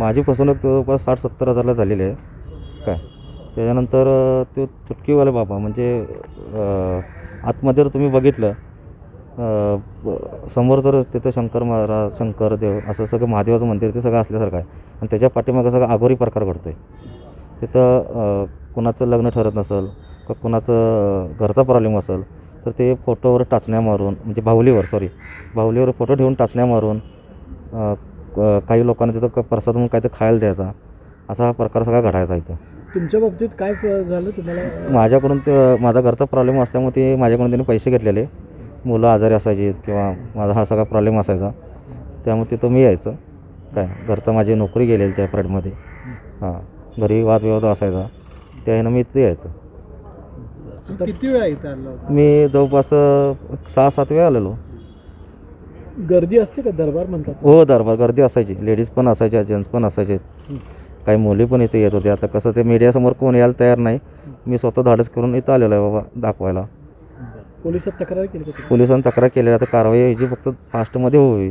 माझी फसवणूक जवळपास साठ सत्तर हजारला झालेली आहे. काय? त्याच्यानंतर तो चुटकीवाले बाबा म्हणजे आतमध्ये जर तुम्ही बघितलं समोर जर तिथं शंकर महाराज शंकर देव असं सगळं महादेवाचं मंदिर ते सगळं असल्यासारखं आहे. आणि त्याच्या पाठीमागं सगळं आगोरी प्रकार घडतो आहे तिथं कुणाचं लग्न ठरत नसेल का कुणाचं घरचा प्रॉब्लेम असेल तर ते फोटोवर टाचण्या मारून म्हणजे बाहुलीवर सॉरी बाहुलीवर फोटो ठेवून टाचण्या मारून काही लोकांना तिथं क- प्रसाद म्हणून काहीतरी खायला द्यायचा. असा हा प्रकार सगळा घडायचा इथं. तुमच्या बाबतीत काय झालं तुम्हाला? माझ्याकडून ते माझा घरचा प्रॉब्लेम असल्यामुळे ते माझ्याकडून त्यांनी पैसे घेतलेले. मुलं आजारी असायची किंवा माझा हा सगळा प्रॉब्लेम असायचा. त्यामुळे तिथं मी यायचं. काय घरचं माझी नोकरी गेलेली त्या प्राईडमध्ये हां घरी वादविवाद असायचा. त्या ह्यानं मी इथे यायचं. किती वेळा इथं आला होता? मी जवळपास सहा सात वेळा आलेलो. गर्दी असते का? दरबार म्हणतात हो दरबार गर्दी असायची. लेडीज पण असायच्या जेंट्स पण असायचे. काही मुली पण इथे येत होते. आता कसं ते मीडियासमोर कोण यायला तयार नाही. मी स्वतः धाडस करून इथं आलेलो आहे बाबा दाखवायला. पोलिसात तक्रार केली का तुम्ही? पोलिसांनी तक्रार केली आता कारवाई ह्याची फक्त फास्टमध्ये होवी